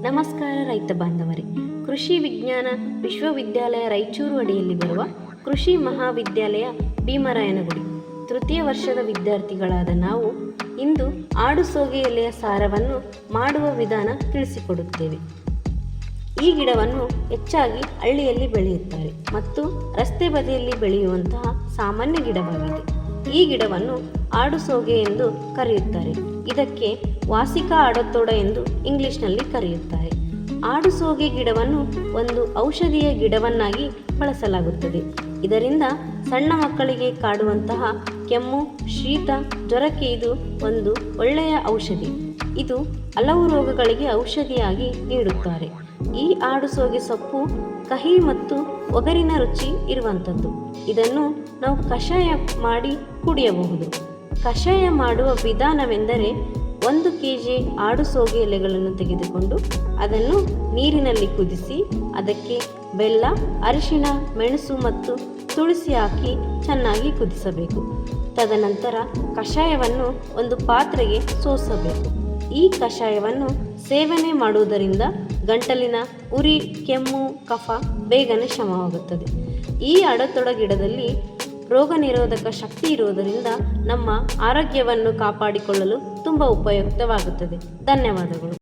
ನಮಸ್ಕಾರ ರೈತ ಬಾಂಧವರೇ. ಕೃಷಿ ವಿಜ್ಞಾನ ವಿಶ್ವವಿದ್ಯಾಲಯ ರಾಯಚೂರು ಅಡಿಯಲ್ಲಿ ಬರುವ ಕೃಷಿ ಮಹಾವಿದ್ಯಾಲಯ ಭೀಮರಾಯನಗುಡಿ. ತೃತೀಯ ವರ್ಷದ ವಿದ್ಯಾರ್ಥಿಗಳಾದ ನಾವು ಇಂದು ಆಡು ಸೋಗೆ ಎಲೆಯ ಸಾರವನ್ನು ಮಾಡುವ ವಿಧಾನ ತಿಳಿಸಿಕೊಡುತ್ತೇವೆ. ಈ ಗಿಡವನ್ನು ಹೆಚ್ಚಾಗಿ ಹಳ್ಳಿಯಲ್ಲಿ ಬೆಳೆಯುತ್ತಾರೆ ಮತ್ತು ರಸ್ತೆ ಬದಿಯಲ್ಲಿ ಬೆಳೆಯುವಂತಹ ಸಾಮಾನ್ಯ ಗಿಡವಾಗಿದೆ. ಈ ಗಿಡವನ್ನು ಆಡುಸೋಗೆ ಎಂದು ಕರೆಯುತ್ತಾರೆ. ಇದಕ್ಕೆ ವಾಸಿಕಾ ಆಡತೋಡ ಎಂದು ಇಂಗ್ಲಿಷ್ನಲ್ಲಿ ಕರೆಯುತ್ತಾರೆ. ಆಡುಸೋಗೆ ಗಿಡವನ್ನು ಒಂದು ಔಷಧೀಯ ಗಿಡವನ್ನಾಗಿ ಬಳಸಲಾಗುತ್ತದೆ. ಇದರಿಂದ ಸಣ್ಣ ಮಕ್ಕಳಿಗೆ ಕಾಡುವಂತಹ ಕೆಮ್ಮು, ಶೀತ, ಜ್ವರಕ್ಕೆ ಇದು ಒಂದು ಒಳ್ಳೆಯ ಔಷಧಿ. ಇದು ಹಲವು ರೋಗಗಳಿಗೆ ಔಷಧಿಯಾಗಿ ನೀಡುತ್ತಾರೆ. ಈ ಆಡು ಸೋಗೆ ಸೊಪ್ಪು, ಕಹಿ ಮತ್ತು ಒಗರಿನ ರುಚಿ ಇರುವಂಥದ್ದು. ಇದನ್ನು ನಾವು ಕಷಾಯ ಮಾಡಿ ಕುಡಿಯಬಹುದು. ಕಷಾಯ ಮಾಡುವ ವಿಧಾನವೆಂದರೆ ಒಂದು ಕೆ ಜಿ ಆಡು ಸೋಗೆ ಎಲೆಗಳನ್ನು ತೆಗೆದುಕೊಂಡು ಅದನ್ನು ನೀರಿನಲ್ಲಿ ಕುದಿಸಿ, ಅದಕ್ಕೆ ಬೆಲ್ಲ ಅರಿಶಿನ ಮೆಣಸು ಮತ್ತು ತುಳಸಿ ಹಾಕಿ ಚೆನ್ನಾಗಿ ಕುದಿಸಬೇಕು. ತದನಂತರ ಕಷಾಯವನ್ನು ಒಂದು ಪಾತ್ರೆಗೆ ಸೋಸಬೇಕು. ಈ ಕಷಾಯವನ್ನು ಸೇವನೆ ಮಾಡುವುದರಿಂದ ಗಂಟಲಿನ ಉರಿ, ಕೆಮ್ಮು, ಕಫ ಬೇಗನೆ ಶಮವಾಗುತ್ತದೆ. ಈ ಅಡತೊಡ ಗಿಡದಲ್ಲಿ ರೋಗ ನಿರೋಧಕ ಶಕ್ತಿ ಇರುವುದರಿಂದ ನಮ್ಮ ಆರೋಗ್ಯವನ್ನು ಕಾಪಾಡಿಕೊಳ್ಳಲು ತುಂಬ ಉಪಯುಕ್ತವಾಗುತ್ತದೆ. ಧನ್ಯವಾದಗಳು.